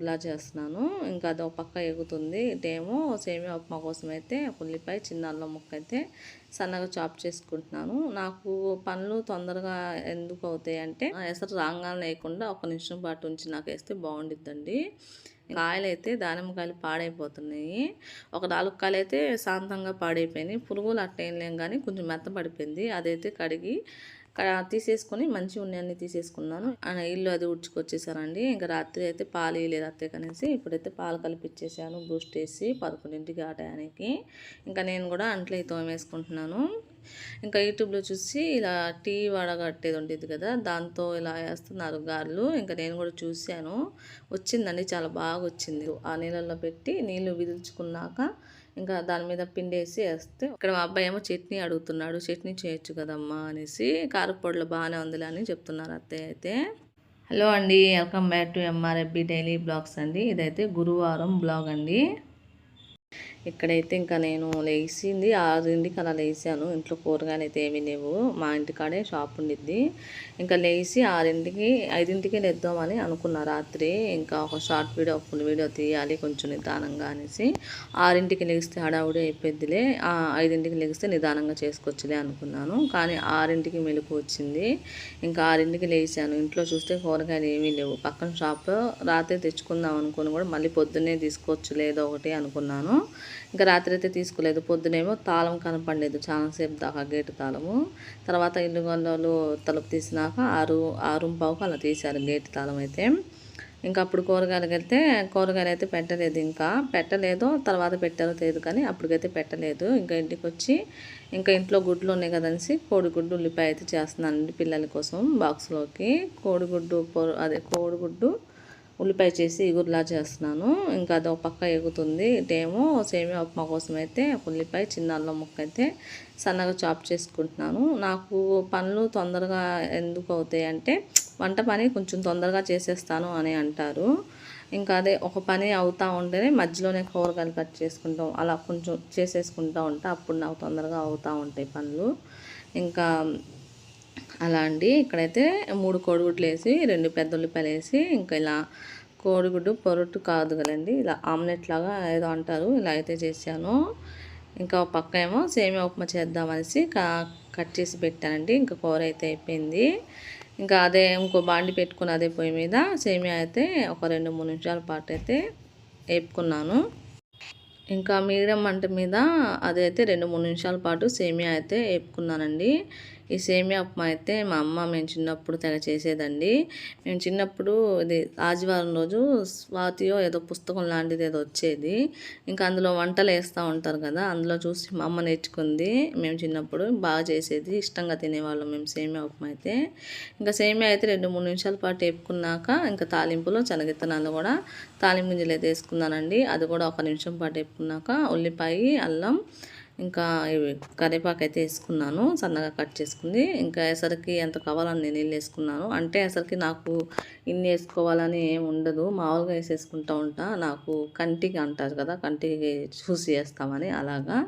ఇలా చేస్తున్నాను. ఇంకా అది ఒక పక్క ఎగుతుంది ఇదేమో సేమియా ఉప్మా కోసం అయితే ఉల్లిపాయ చిన్న అల్లం ముక్క అయితే సన్నగా చాప్ చేసుకుంటున్నాను. నాకు పనులు తొందరగా ఎందుకు అవుతాయి అంటే ఎసరు రాగానే లేకుండా ఒక నిమిషం పాటు ఉంచి నాకు వేస్తే బాగుండిద్దండి. కాయలు అయితే దానిమ్మకాయలు పాడైపోతున్నాయి. ఒక నాలుగు కాయలు అయితే శాంతంగా పాడైపోయినాయి. పురుగులు అట్టేం లేం కానీ కొంచెం మెత్తపడిపోయింది అదైతే కడిగి తీసేసుకొని మంచి ఉన్నాయన్ని తీసేసుకున్నాను. ఆ ఇల్లు అది ఉడ్చుకొచ్చేసానండి ఇంకా రాత్రి అయితే పాలు వేయలేదు అత్తే కనేసి. ఇప్పుడైతే పాలు కలిపిచ్చేసాను బూస్ట్ వేసి పదకొండింటికి ఆ టయానికి. ఇంకా నేను కూడా అంట్లో తోమేసుకుంటున్నాను ఇంకా యూట్యూబ్లో చూసి ఇలా టీ వడగట్టేది ఉండేది కదా దాంతో ఇలా వేస్తున్నారు గారెలు. ఇంకా నేను కూడా చూశాను. వచ్చిందండి చాలా బాగా వచ్చింది. ఆ నీళ్ళల్లో పెట్టి నీళ్ళు విదుల్చుకున్నాక ఇంకా దాని మీద పిండేసి వేస్తే ఇక్కడ మా అబ్బాయి ఏమో చట్నీ అడుగుతున్నాడు. చట్నీ చేయొచ్చు కదమ్మా అనేసి కారపొడిలో బాగానే ఉందిలే అని చెప్తున్నారు అత్తయ్య అయితే. హలో అండి welcome back to MRFB daily blogs అండి. ఇదైతే గురువారం బ్లాగ్ అండి. ఇక్కడైతే ఇంకా నేను లేచింది ఆరింటికి అలా లేచాను. ఇంట్లో కూరగాయలు అయితే ఏమీ లేవు. మా ఇంటికాడే షాప్ ఉండిద్ది. ఇంకా లేచి ఆరింటికి ఐదింటికి లేద్దామని అనుకున్నా రాత్రి. ఇంకా ఒక షార్ట్ వీడియో ఫుల్ వీడియో తీయాలి కొంచెం నిదానంగా అనేసి. ఆరింటికి లేస్తే హడావుడి అయిపోద్దిలే ఆ, ఐదింటికి లేస్తే నిదానంగా చేసుకోవచ్చులే అనుకున్నాను. కానీ ఆరింటికి మెలకు వచ్చింది. ఇంకా ఆరింటికి లేచాను. ఇంట్లో చూస్తే కూరగాయలు ఏమీ లేవు. పక్కన షాప్ రాత్రి తెచ్చుకుందాం అనుకుని కూడా మళ్ళీ పొద్దున్నే తీసుకోవచ్చు లేదో ఒకటి అనుకున్నాను. ఇంకా రాత్రి అయితే తీసుకోలేదు. పొద్దునేమో తాళం కనపడలేదు. చాలాసేపు దాకా గేటు తాళము. తర్వాత ఇల్లు గొల్లలు తలుపు తీసినాక ఆరు ఆరు పావుకు అలా తీశారు గేటు తాళం అయితే. ఇంకా అప్పుడు కూరగాయలకు వెళ్తే కూరగాయలు అయితే పెట్టలేదు ఇంకా. పెట్టలేదు. తర్వాత పెట్టారో తెలియదు కానీ అప్పటికైతే పెట్టలేదు. ఇంకా ఇంటికి వచ్చి ఇంకా ఇంట్లో గుడ్లు ఉన్నాయి కదనేసి కోడిగుడ్డు ఉల్లిపాయ అయితే చేస్తున్నానండి పిల్లల కోసం బాక్స్లోకి. కోడిగుడ్డు అదే కోడిగుడ్డు ఉల్లిపాయ చేసి ఇగురులా చేస్తున్నాను. ఇంకా అది ఒక పక్క ఎగుతుంది ఇటేమో సేమియా ఉప్మా కోసం అయితే ఉల్లిపాయ చిన్న అల్లం ముక్క అయితే సన్నగా చాప్ చేసుకుంటున్నాను. నాకు పనులు తొందరగా ఎందుకు అవుతాయి అంటే వంట పని కొంచెం తొందరగా చేసేస్తాను అని అంటారు. ఇంకా అదే ఒక పని అవుతూ ఉంటేనే మధ్యలోనే కూరగాయలు కట్ చేసుకుంటాం అలా కొంచెం చేసేసుకుంటూ ఉంటా. అప్పుడు నాకు తొందరగా అవుతూ ఉంటాయి పనులు. ఇంకా అలా అండి. ఇక్కడైతే మూడు కోడిగుడ్లు వేసి రెండు పెద్ద ఉల్లిపాయలు వేసి ఇంకా ఇలా కోడిగుడ్డు పొరటు కాదు కదండి. ఇలా ఆమ్లెట్ లాగా ఏదో అంటారు. ఇలా అయితే చేశాను. ఇంకా పక్క ఏమో సేమియా ఉప్మా చేద్దామనేసి కట్ చేసి పెట్టానండి. ఇంకా కూర అయితే అయిపోయింది. ఇంకా అదే ఇంకో బాండి పెట్టుకుని అదే పొయ్యి మీద సేమియా అయితే ఒక రెండు మూడు నిమిషాల పాటు అయితే వేపుకున్నాను. ఇంకా మీడియం మంట మీద అదైతే రెండు మూడు నిమిషాల పాటు సేమియా అయితే వేపుకున్నానండి. ఈ సేమియా ఉప్మా అయితే మా అమ్మ మేము చిన్నప్పుడు తెగ చేసేదండి. మేము చిన్నప్పుడు ఇది ఆదివారం రోజు స్వాతియో ఏదో పుస్తకం లాంటిది ఏదో వచ్చేది. ఇంకా అందులో వంటలు వేస్తూ ఉంటారు కదా అందులో చూసి మా అమ్మ నేర్చుకుంది. మేము చిన్నప్పుడు బాగా చేసేది ఇష్టంగా తినేవాళ్ళం మేము సేమియా ఉప్మా అయితే. ఇంకా సేమియా అయితే రెండు మూడు నిమిషాల పాటు వేపుకున్నాక ఇంకా తాలింపులో శనగిత్తనాలు కూడా తాలింపు గింజలు అయితే వేసుకున్నానండి. అది కూడా ఒక నిమిషం పాటు వేపుకున్నాక ఉల్లిపాయ అల్లం ఇంకా కరివేపాకు అయితే వేసుకున్నాను సన్నగా కట్ చేసుకుంది. ఇంకా ఎసరికి ఎంత కావాలని నేను నీళ్ళు వేసుకున్నాను. అంటే ఎసరికి నాకు ఇన్ని వేసుకోవాలని ఏం ఉండదు. మామూలుగా వేసేసుకుంటూ ఉంటా. నాకు కంటికి అంటారు కదా కంటికి చూసి వేస్తామని అలాగా.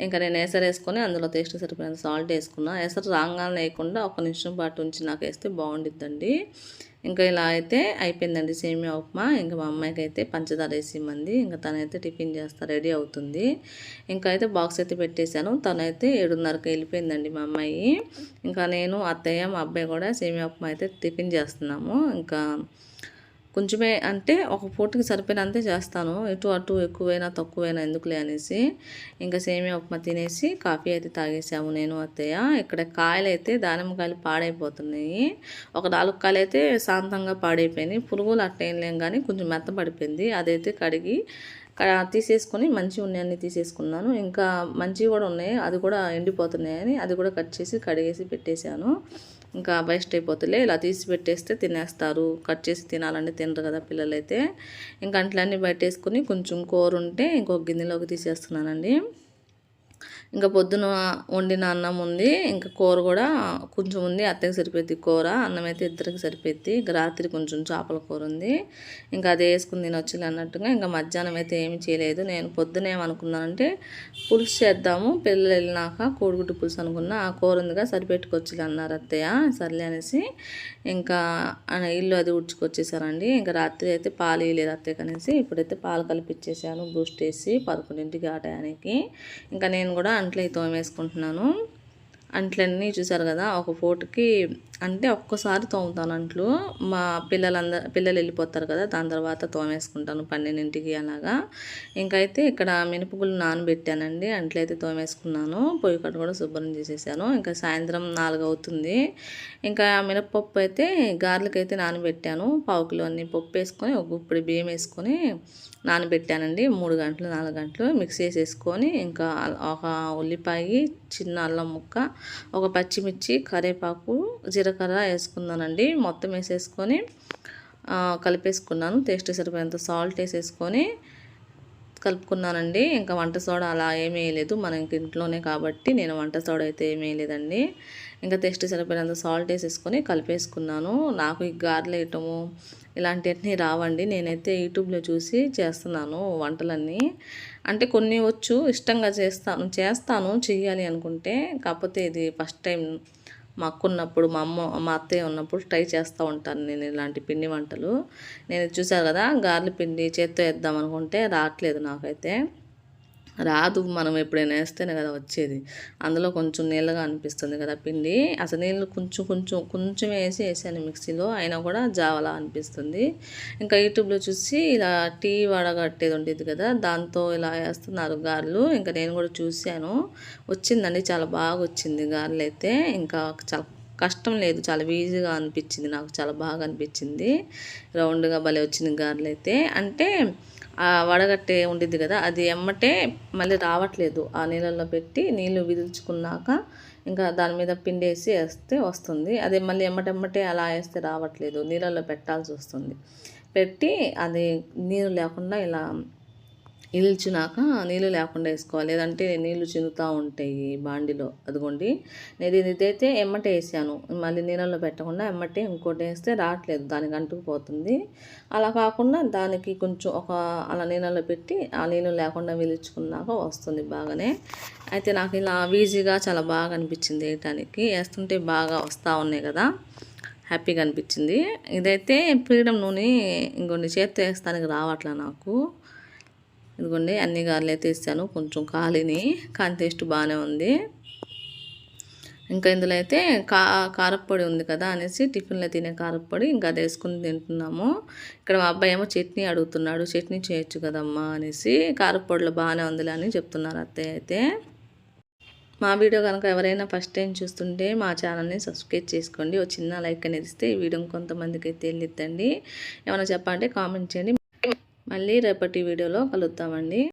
ఇంకా నేను ఎసరు వేసుకొని అందులో టేస్ట్ సరిపోయిన సాల్ట్ వేసుకున్నా. ఎసరు రాగానే వేయకుండా ఒక నిమిషం పాటు ఉంచి నాకు వేస్తే బాగుండిద్దండి. ఇంకా ఇలా అయితే అయిపోయిందండి సేమియా ఉప్మా. ఇంకా మా అమ్మాయికి అయితే పంచదార వేసి ఇంకా తనైతే టిఫిన్ చేస్తా రెడీ అవుతుంది. ఇంకా అయితే బాక్స్ అయితే పెట్టేశాను. తనైతే ఏడున్నరకి వెళ్ళిపోయిందండి మా అమ్మాయి. ఇంకా నేను అత్తయ్య మా అబ్బాయి కూడా సేమియా ఉప్మా అయితే టిఫిన్ చేస్తున్నాము. ఇంకా కొంచెమే అంటే ఒక పూటకి సరిపోయినంతే చేస్తాను. ఇటు అటు ఎక్కువైనా తక్కువైనా ఎందుకులే అనేసి. ఇంకా సేమియా ఉప్మా తినేసి కాఫీ అయితే తాగేసాము నేను అత్తయ్య. ఇక్కడ కాయలు అయితే దానిమ్మకాయలు పాడైపోతున్నాయి. ఒక నాలుగు కాయలు అయితే శాంతంగా పాడైపోయినాయి. పురుగులు అట్టేం లేం కానీ కొంచెం మెత్తపడిపోయింది అదైతే కడిగి తీసేసుకొని మంచి ఉన్నాయన్నీ తీసేసుకున్నాను. ఇంకా మంచివి కూడా ఉన్నాయి. అది కూడా ఎండిపోతున్నాయని అది కూడా కట్ చేసి కడిగేసి పెట్టేశాను. ఇంకా వేస్ట్ అయిపోతులే. ఇలా తీసి పెట్టేస్తే తినేస్తారు. కట్ చేసి తినాలంటే తినరు కదా పిల్లలైతే. ఇంకా అంట్లన్నీ బయటేసుకొని కొంచెం కూర ఉంటే ఇంకొక గిన్నెలోకి తీసేస్తున్నానండి. ఇంకా పొద్దున వండిన అన్నం ఉంది ఇంకా కూర కూడా కొంచెం ఉంది. అత్తకి సరిపోద్ది కూర అన్నం అయితే ఇద్దరికి సరిపోద్ది ఇంకా రాత్రి కొంచెం చేపల కూర ఉంది. ఇంకా అదే వేసుకుని తినొచ్చు అన్నట్టుగా ఇంకా మధ్యాహ్నం అయితే ఏమి చేయలేదు. నేను పొద్దున ఏమనుకున్నానంటే పులుసు చేద్దాము పిల్లలు వెళ్ళినాక కోడిగుడ్డు పులుసు అనుకున్నా ఆ కూర ఉందిగా సరిపెట్టుకొచ్చి అన్నారు అత్తయ్య. సర్లే అనేసి ఇంకా ఇల్లు అది ఉడ్చుకొచ్చేసారండి ఇంకా రాత్రి అయితే పాలు వేయలేదు అత్తయ్య కనేసి ఇప్పుడైతే పాలు కలిపిచ్చేసాను బూస్ట్ వేసి పదకొండింటికి ఆ టయానికి. ఇంకా నేను కూడా అంట్లు అయితే తోమేసుకుంటున్నాను. అంట్లన్నీ చూసారు కదా ఒక పూటకి అంటే ఒక్కసారి తోముతాను అంట్లు. మా పిల్లలందరూ పిల్లలు వెళ్ళిపోతారు కదా దాని తర్వాత తోమేసుకుంటాను పన్నెండింటికి అలాగా. ఇంకైతే ఇక్కడ మినపగుళ్ళు నానబెట్టానండి అంట్లయితే తోమేసుకున్నాను. పొయ్యి కట్టు కూడా శుభ్రం చేసేసాను. ఇంకా సాయంత్రం నాలుగు అవుతుంది ఇంకా మినపప్పు అయితే గారెలకైతే నానబెట్టాను. పావుకిలో అన్ని పప్పు వేసుకొని ఒక గుప్పిడి బియ్యం వేసుకొని నానబెట్టానండి. మూడు గంటలు నాలుగు గంటలు మిక్స్ చేసేసుకొని ఇంకా ఒక ఉల్లిపాయ చిన్న అల్లం ముక్క ఒక పచ్చిమిర్చి కరివేపాకు జీలకర్ర వేసుకున్నానండి. మొత్తం వేసేసుకొని కలిపేసుకున్నాను. టేస్ట్ సరిపోయేంత సాల్ట్ వేసేసుకొని కలుపుకున్నానండి. ఇంకా వంట సోడా అలా ఏమీ వేయలేదు. మన ఇంట్లోనే కాబట్టి నేను వంట సోడా అయితే ఏమీ వేయలేదండి. ఇంకా టేస్ట్ సరిపోయినంత సాల్ట్ వేసేసుకొని కలిపేసుకున్నాను. నాకు ఈ గార్లు వేయటము ఇలాంటివన్నీ రావండి. నేనైతే యూట్యూబ్లో చూసి చేస్తున్నాను వంటలన్నీ. అంటే కొన్ని వచ్చు ఇష్టంగా చేస్తాను చేస్తాను చెయ్యాలి అనుకుంటే. కాకపోతే ఇది ఫస్ట్ టైం మా అక్క ఉన్నప్పుడు మా అమ్మ మా అత్తయ్య ఉన్నప్పుడు ట్రై చేస్తూ ఉంటాను నేను ఇలాంటి పిండి వంటలు. నేను చూసాను కదా గార్ల పిండి చేత్తో వేద్దాం అనుకుంటే రావట్లేదు నాకైతే. రాదు మనం ఎప్పుడైనా వేస్తేనే కదా వచ్చేది. అందులో కొంచెం నీళ్ళగా అనిపిస్తుంది కదా పిండి. అసలు నీళ్ళు కొంచెం కొంచెం కొంచెం వేసి వేసాను మిక్సీలో. అయినా కూడా జావలా అనిపిస్తుంది. ఇంకా యూట్యూబ్లో చూసి ఇలా టీ వడగట్టేది ఉండేది కదా దాంతో ఇలా వేస్తున్నారు గారెలు. ఇంకా నేను కూడా చూశాను వచ్చిందండి చాలా బాగా వచ్చింది గారెలు అయితే. ఇంకా చాలా కష్టం లేదు చాలా ఈజీగా అనిపించింది నాకు చాలా బాగా అనిపించింది. రౌండ్గా భలే వచ్చింది గారెలు అయితే. అంటే వడగట్టే ఉండిద్ది కదా అది ఎమ్మటే మళ్ళీ రావట్లేదు. ఆ నీళ్ళల్లో పెట్టి నీళ్ళు విదిల్చుకున్నాక ఇంకా దాని మీద పిండేసి వేస్తే వస్తుంది. అదే మళ్ళీ ఎమ్మటెమ్మటే అలా వేస్తే రావట్లేదు. నీళ్ళల్లో పెట్టాల్సి వస్తుంది. పెట్టి అది నీరు లేకుండా ఇలా ఇల్చినాక నీళ్ళు లేకుండా వేసుకోవాలి. లేదంటే నీళ్ళు చిందుతూ ఉంటాయి బాండిలో. అదిగోండి. నేను ఇదైతే ఎమ్మటే వేసాను. మళ్ళీ నీళ్ళలో పెట్టకుండా ఎమ్మటే ఇంకోటి వేస్తే రావట్లేదు. దానికి అంటుకుపోతుంది అలా కాకుండా దానికి కొంచెం ఒక అలా నీళ్ళలో పెట్టి ఆ నీళ్ళు లేకుండా విలుచుకున్నాక వస్తుంది బాగానే. అయితే నాకు ఇలా ఈజీగా చాలా బాగా అనిపించింది వేయటానికి. వేస్తుంటే బాగా వస్తూ ఉన్నాయి కదా. హ్యాపీగా అనిపించింది. ఇదైతే ఫ్రీడమ్ నూనె ఇంకొన్ని చేత్తో వేస్తానికి రావట్లే నాకు. ఇదిగోండి అన్ని గారెలు అయితే ఇస్తాను కొంచెం కాలిని కానీ టేస్ట్ బాగానే ఉంది. ఇంకా ఇందులో అయితే కా కారప్పొడి ఉంది కదా అనేసి టిఫిన్లో తినే కారప్పొడి ఇంకా అది వేసుకుని తింటున్నాము. ఇక్కడ మా అబ్బాయి ఏమో చట్నీ అడుగుతున్నాడు చట్నీ చేయొచ్చు కదమ్మా అనేసి. కారప్పొడిలో బాగానే ఉందిలే అని చెప్తున్నారు అత్తయ్య అయితే. మా వీడియో కనుక ఎవరైనా ఫస్ట్ టైం చూస్తుంటే మా ఛానల్ని సబ్స్క్రైబ్ చేసుకోండి. ఒక చిన్న లైక్ అనేది ఇస్తే ఈ వీడియో కొంతమందికి అయితే వెళ్ళిద్దండి. ఏమైనా చెప్పాలంటే కామెంట్ చేయండి. మళ్ళీ రేపటి వీడియోలో కలుద్దామండి.